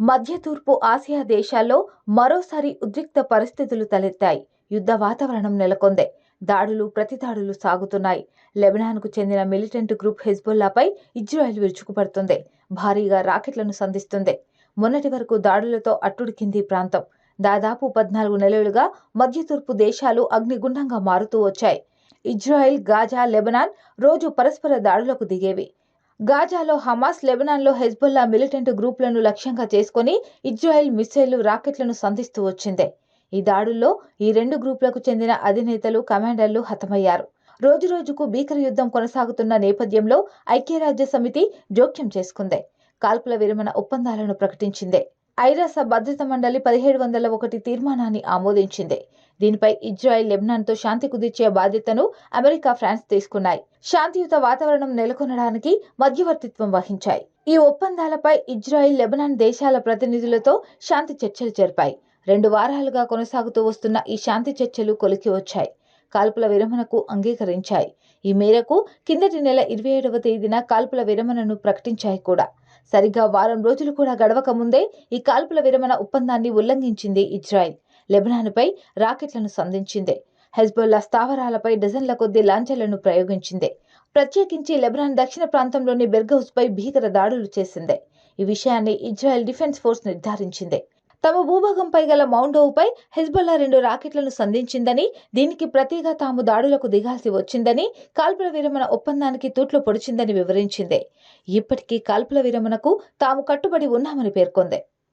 మధ్య తూర్పు ఆసియా దేశాల్లో మరోసారి ఉద్రిక్త పరిస్థితులు తలెత్తాయి. యుద్ధ వాతావరణం నెలకొంది. దాడులు ప్రతిదాడులు సాగుతున్నాయి. లెబనాన్కు చెందిన మిలిటెంట్ గ్రూప్ హెజ్బుల్లాపై ఇజ్రాయెల్ విరుచుకుపడుతుంది. భారీగా రాకెట్లను సంధిస్తుంది. మొన్నటి వరకు దాడులతో అట్టుడికింది ప్రాంతం. దాదాపు పద్నాలుగు నెలలుగా మధ్య తూర్పు దేశాలు అగ్నిగుండంగా మారుతూ వచ్చాయి. ఇజ్రాయెల్ గాజా లెబనాన్ రోజు పరస్పర దాడులకు దిగేవి. గాజాలో హమాస్ లెబనాన్లో హెజ్బుల్లా మిలిటెంట్ గ్రూపులను లక్ష్యంగా చేసుకుని ఇజ్రాయెల్ మిసైళ్ళు రాకెట్లను సంధిస్తూ వచ్చింది. ఈ దాడుల్లో ఈ రెండు గ్రూపులకు చెందిన అధినేతలు కమాండర్లు హతమయ్యారు. రోజురోజుకు భీకర యుద్ధం కొనసాగుతున్న నేపథ్యంలో ఐక్యరాజ్య సమితి జోక్యం చేసుకుంది. కాల్పుల విరమణ ఒప్పందాలను ప్రకటించింది. ఐరాస భద్రత మండలి పదిహేడు వందల ఒకటి తీర్మానాన్ని ఆమోదించింది. దీనిపై ఇజ్రాయెల్ లెబనాన్తో శాంతి కుదిర్చే బాధ్యతను అమెరికా ఫ్రాన్స్ తీసుకున్నాయి. శాంతియుత వాతావరణం నెలకొనడానికి మధ్యవర్తిత్వం వహించాయి. ఈ ఒప్పందాలపై ఇజ్రాయెల్ లెబనాన్ దేశాల ప్రతినిధులతో శాంతి చర్చలు జరిపాయి. రెండు వారాలుగా కొనసాగుతూ వస్తున్న ఈ శాంతి చర్చలు కొలికి వచ్చాయి. కాల్పుల విరమణకు అంగీకరించాయి. ఈ మేరకు కిందటి నెల ఇరవై ఏడవ తేదీన కాల్పుల విరమణను ప్రకటించాయి కూడా. సరిగ్గా వారం రోజులు కూడా గడవక ముందే ఈ కాల్పుల విరమణ ఒప్పందాన్ని ఉల్లంఘించింది ఇజ్రాయెల్. లెబనాన్పై రాకెట్లను సంధించింది. హెజ్బొల్లా స్థావరాలపై డజన్ల కొద్దీ లాంఛర్లను ప్రయోగించింది. ప్రత్యేకించి లెబనాన్ దక్షిణ ప్రాంతంలోని బెర్గౌస్పై భీకర దాడులు చేసింది. ఈ విషయాన్ని ఇజ్రాయెల్ డిఫెన్స్ ఫోర్స్ నిర్ధారించింది. తమ భూభాగంపై గల మౌండోవుపై హెజ్బొల్లా రెండు రాకెట్లను సంధించిందని దీనికి ప్రతిగా తాము దాడులకు దిగాల్సి వచ్చిందని కాల్పుల విరమణ ఒప్పందానికి తూట్లు పొడిచిందని వివరించింది. ఇప్పటికీ కాల్పుల విరమణకు తాము కట్టుబడి ఉన్నామని పేర్కొంది.